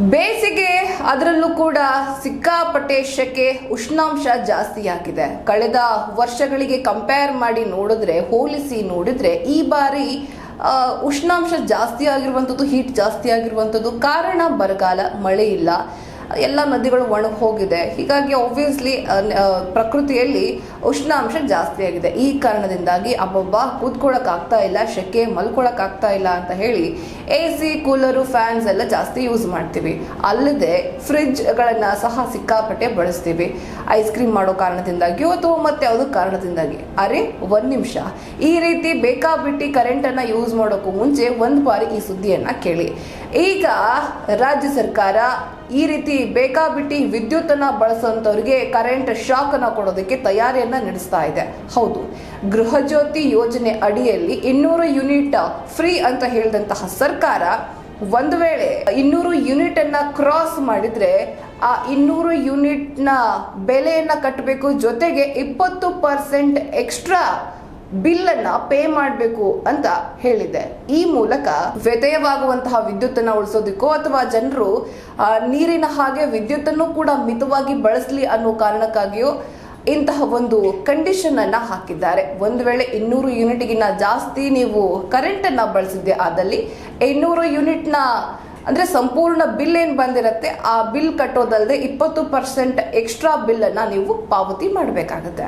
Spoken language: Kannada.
ಬೇಸಿಗೆ ಅದರಲ್ಲೂ ಕೂಡ ಸಿಕ್ಕಾಪಟ್ಟೆ ಶೆಕೆ ಉಷ್ಣಾಂಶ ಜಾಸ್ತಿ ಆಗಿದೆ ಕಳೆದ ವರ್ಷಗಳಿಗೆ ಕಂಪೇರ್ ಮಾಡಿ ನೋಡಿದ್ರೆ, ಹೋಲಿಸಿ ನೋಡಿದ್ರೆ ಈ ಬಾರಿ ಉಷ್ಣಾಂಶ ಜಾಸ್ತಿ ಆಗಿರುವಂಥದ್ದು ಹೀಟ್ ಜಾಸ್ತಿ ಆಗಿರುವಂಥದ್ದು ಕಾರಣ ಬರಗಾಲ ಮಳೆ ಇಲ್ಲ. ಎಲ್ಲ ನದಿಗಳು ಒಣಗಿ ಹೋಗಿದೆ. ಹೀಗಾಗಿ ಆಬ್ವಿಯಸ್ಲಿ ಪ್ರಕೃತಿಯಲ್ಲಿ ಉಷ್ಣಾಂಶ ಜಾಸ್ತಿ ಆಗಿದೆ. ಈ ಕಾರಣದಿಂದಾಗಿ ಅಬ್ಬಬ್ಬ ಕೂತ್ಕೊಳಕ್ ಆಗ್ತಾ ಇಲ್ಲ ಶೆಕೆ ಮಲ್ಕೊಳಕ್ ಆಗ್ತಾ ಇಲ್ಲ ಅಂತ ಹೇಳಿ ಎ ಸಿ ಕೂಲರು ಫ್ಯಾನ್ಸ್ ಎಲ್ಲ ಜಾಸ್ತಿ ಯೂಸ್ ಮಾಡ್ತೀವಿ. ಅಲ್ಲದೆ ಫ್ರಿಡ್ಜ್ಗಳನ್ನ ಸಹ ಸಿಕ್ಕಾಪಟ್ಟೆ ಬಳಸ್ತೀವಿ. ಐಸ್ ಕ್ರೀಮ್ ಮಾಡೋ ಕಾರಣದಿಂದಾಗಿಯೋ ಅಥವಾ ಮತ್ತೆ ಯಾವುದೋ ಕಾರಣದಿಂದಾಗಿ? ಅರೆ, ಒಂದ್ ನಿಮಿಷ. ಈ ರೀತಿ ಬೇಕಾಬಿಟ್ಟಿ ಕರೆಂಟ್ ಅನ್ನ ಯೂಸ್ ಮಾಡೋಕ್ಕೂ ಮುಂಚೆ ಒಂದು ಬಾರಿ ಈ ಸುದ್ದಿಯನ್ನ ಕೇಳಿ. ಈಗ ರಾಜ್ಯ ಸರ್ಕಾರ ಈ ರೀತಿ ಬೇಕಾಬಿಟ್ಟಿ ವಿದ್ಯುತ್ತನ್ನು ಬಳಸುವಂತವ್ರಿಗೆ ಕರೆಂಟ್ ಶಾಕ್ ಅನ್ನ ಕೊಡೋದಕ್ಕೆ ತಯಾರಿಯನ್ನ ನಡೆಸ್ತಾ ಇದೆ. ಹೌದು ಗೃಹಜ್ಯೋತಿ ಯೋಜನೆ ಅಡಿಯಲ್ಲಿ ಇನ್ನೂರು ಯೂನಿಟ್ ಫ್ರೀ ಅಂತ ಹೇಳಿದಂತಹ ಸರ್ಕಾರ ಒಂದು ವೇಳೆ ಇನ್ನೂರು ಯೂನಿಟ್ ಅನ್ನ ಕ್ರಾಸ್ ಮಾಡಿದ್ರೆ ಆ ಇನ್ನೂರು ಯೂನಿಟ್ನ ಬೆಲೆಯನ್ನ ಕಟ್ಟಬೇಕು ಜೊತೆಗೆ ಇಪ್ಪತ್ತು ಪರ್ಸೆಂಟ್ ಎಕ್ಸ್ಟ್ರಾ ಬಿಲ್ ಅನ್ನ ಪೇ ಮಾಡಬೇಕು ಅಂತ ಹೇಳಿದೆ. ಈ ಮೂಲಕ ವ್ಯತ್ಯಯವಾಗುವಂತಹ ವಿದ್ಯುತ್ತನ್ನ ಉಳಿಸೋದಕ್ಕೋ ಅಥವಾ ಜನರು ನೀರಿನ ಹಾಗೆ ವಿದ್ಯುತ್ತನ್ನು ಕೂಡ ಮಿತವಾಗಿ ಬಳಸಲಿ ಅನ್ನೋ ಕಾರಣಕ್ಕಾಗಿಯೋ ಇಂತಹ ಒಂದು ಕಂಡೀಷನ್ ಅನ್ನ ಹಾಕಿದ್ದಾರೆ. ಒಂದು ವೇಳೆ ಇನ್ನೂರು ಯೂನಿಟ್ಗಿನ್ನ ಜಾಸ್ತಿ ನೀವು ಕರೆಂಟ್ ಅನ್ನ ಬಳಸಿದ್ದೆ ಆದಲ್ಲಿ, ಇನ್ನೂರು ಯೂನಿಟ್ನ ಅಂದ್ರೆ ಸಂಪೂರ್ಣ ಬಿಲ್ ಏನ್ ಬಂದಿರತ್ತೆ, ಆ ಬಿಲ್ ಕಟ್ಟೋದಲ್ಲದೆ ಇಪ್ಪತ್ತು ಪರ್ಸೆಂಟ್ ಎಕ್ಸ್ಟ್ರಾ ಬಿಲ್ ಅನ್ನ ನೀವು ಪಾವತಿ ಮಾಡಬೇಕಾಗುತ್ತೆ.